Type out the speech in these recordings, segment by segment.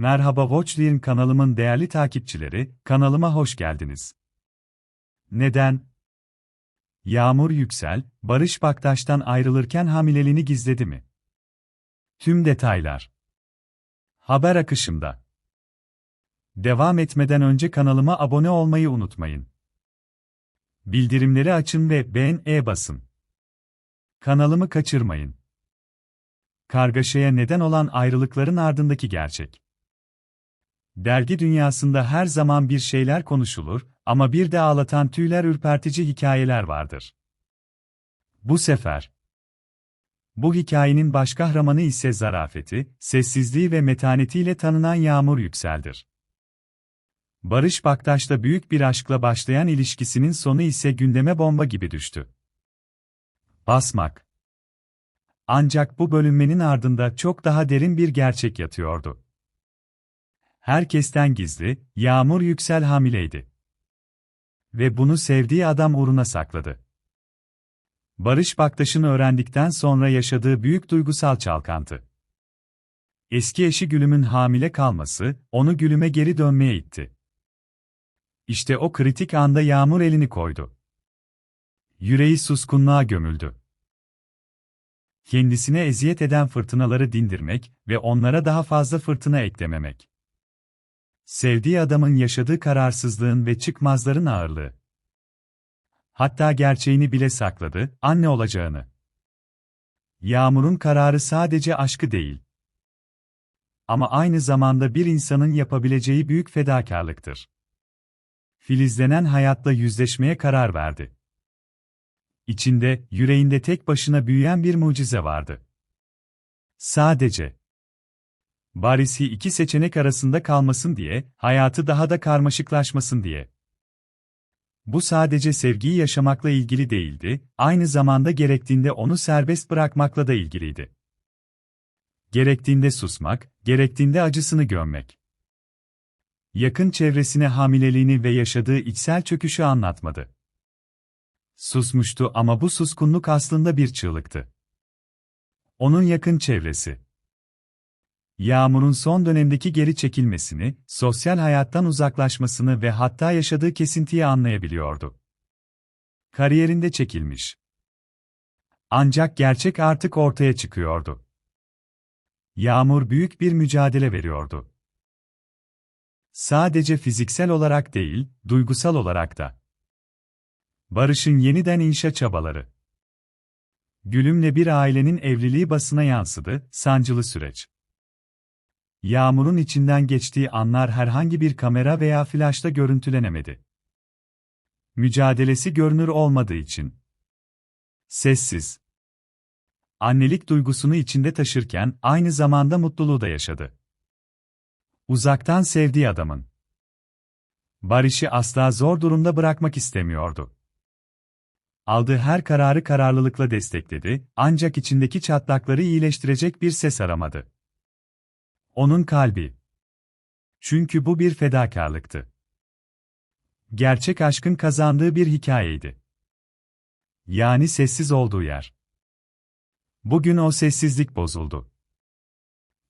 Merhaba Watchline kanalımın değerli takipçileri, kanalıma hoş geldiniz. Neden? Yağmur Yüksel, Barış Baktaş'tan ayrılırken hamileliğini gizledi mi? Tüm detaylar. Haber akışında. Devam etmeden önce kanalıma abone olmayı unutmayın. Bildirimleri açın ve beğen-e basın. Kanalımı kaçırmayın. Kargaşaya neden olan ayrılıkların ardındaki gerçek. Dergi dünyasında her zaman bir şeyler konuşulur ama bir de ağlatan tüyler ürpertici hikayeler vardır. Bu sefer bu hikayenin baş kahramanı ise zarafeti, sessizliği ve metanetiyle tanınan Yağmur Yüksel'dir. Barış Baktaş'la büyük bir aşkla başlayan ilişkisinin sonu ise gündeme bomba gibi düştü. Basmak. Ancak bu bölünmenin ardında çok daha derin bir gerçek yatıyordu. Herkesten gizli, Yağmur Yüksel hamileydi. Ve bunu sevdiği adam uğruna sakladı. Barış Baktaş'ın öğrendikten sonra yaşadığı büyük duygusal çalkantı. Eski eşi Gülüm'ün hamile kalması, onu Gülüm'e geri dönmeye itti. İşte o kritik anda Yağmur elini koydu. Yüreği suskunluğa gömüldü. Kendisine eziyet eden fırtınaları dindirmek ve onlara daha fazla fırtına eklememek. Sevdiği adamın yaşadığı kararsızlığın ve çıkmazların ağırlığı. Hatta gerçeğini bile sakladı, anne olacağını. Yağmur'un kararı sadece aşkı değil. Ama aynı zamanda bir insanın yapabileceği büyük fedakarlıktır. Filizlenen hayatla yüzleşmeye karar verdi. İçinde, yüreğinde tek başına büyüyen bir mucize vardı. Sadece Barisi iki seçenek arasında kalmasın diye, hayatı daha da karmaşıklaşmasın diye. Bu sadece sevgiyi yaşamakla ilgili değildi, aynı zamanda gerektiğinde onu serbest bırakmakla da ilgiliydi. Gerektiğinde susmak, gerektiğinde acısını gömmek. Yakın çevresine hamileliğini ve yaşadığı içsel çöküşü anlatmadı. Susmuştu ama bu suskunluk aslında bir çığlıktı. Onun yakın çevresi Yağmur'un son dönemdeki geri çekilmesini, sosyal hayattan uzaklaşmasını ve hatta yaşadığı kesintiyi anlayabiliyordu. Kariyerinde çekilmiş. Ancak gerçek artık ortaya çıkıyordu. Yağmur büyük bir mücadele veriyordu. Sadece fiziksel olarak değil, duygusal olarak da. Barış'ın yeniden inşa çabaları. Gülümle bir ailenin evliliği basına yansıdı, sancılı süreç. Yağmurun içinden geçtiği anlar herhangi bir kamera veya flaşta görüntülenemedi. Mücadelesi görünür olmadığı için. Sessiz. Annelik duygusunu içinde taşırken aynı zamanda mutluluğu da yaşadı. Uzaktan sevdiği adamın. Barış'ı asla zor durumda bırakmak istemiyordu. Aldığı her kararı kararlılıkla destekledi, ancak içindeki çatlakları iyileştirecek bir ses aramadı. Onun kalbi. Çünkü bu bir fedakarlıktı. Gerçek aşkın kazandığı bir hikayeydi. Yani sessiz olduğu yer. Bugün o sessizlik bozuldu.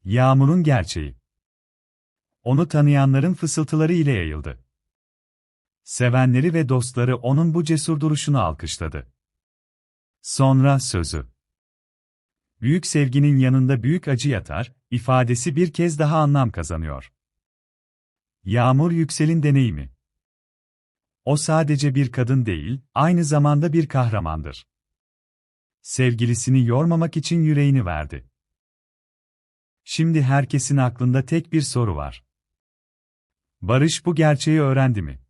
Yağmurun gerçeği. Onu tanıyanların fısıltıları ile yayıldı. Sevenleri ve dostları onun bu cesur duruşunu alkışladı. Sonra sözü. Büyük sevginin yanında büyük acı yatar, ifadesi bir kez daha anlam kazanıyor. Yağmur Yüksel'in deneyimi. O sadece bir kadın değil, aynı zamanda bir kahramandır. Sevgilisini yormamak için yüreğini verdi. Şimdi herkesin aklında tek bir soru var. Barış bu gerçeği öğrendi mi?